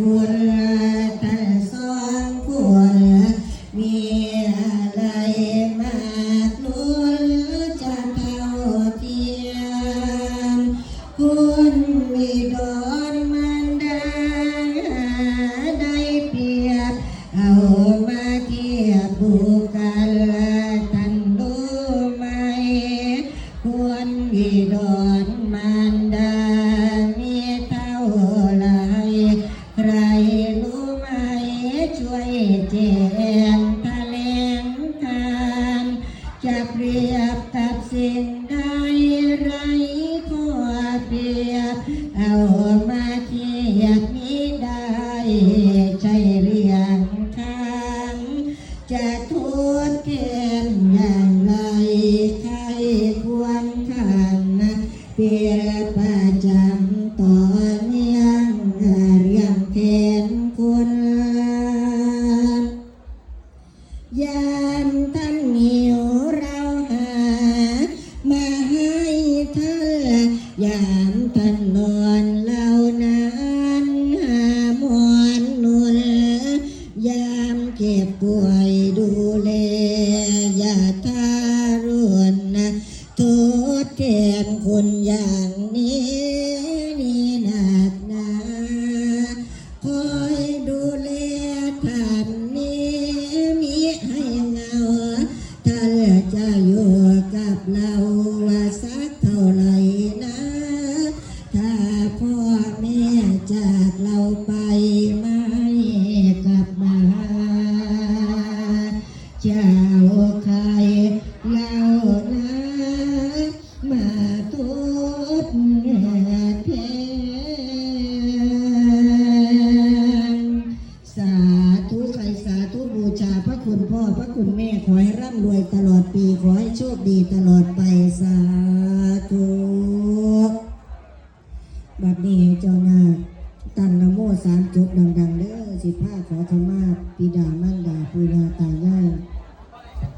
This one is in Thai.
บุญคุณแต่สองคนมีอะไรมากล้วนจะเท่าเทียมคุณมีดอน ยบกับสิ่งใดไรข้อเปรียบ เอามาเทียบมิได้ใช่เรียงทางจะทดแทนอย่างไรใครควรขันเปรียบประจำต่อ ยดูแลอย่าตารุนนะทดแทนคนอย่างนี้นี่หนักหนาคอย คุณพ่อพระคุณแม่ขอให้ร่ำรวยตลอดปี ขอให้โชคดีตลอดไปสาธุบัดนี้เจ้านาตั้งนโมสามจบดังๆเด้อสิผ้าขอธรรมาปิดามารดาปุญาตา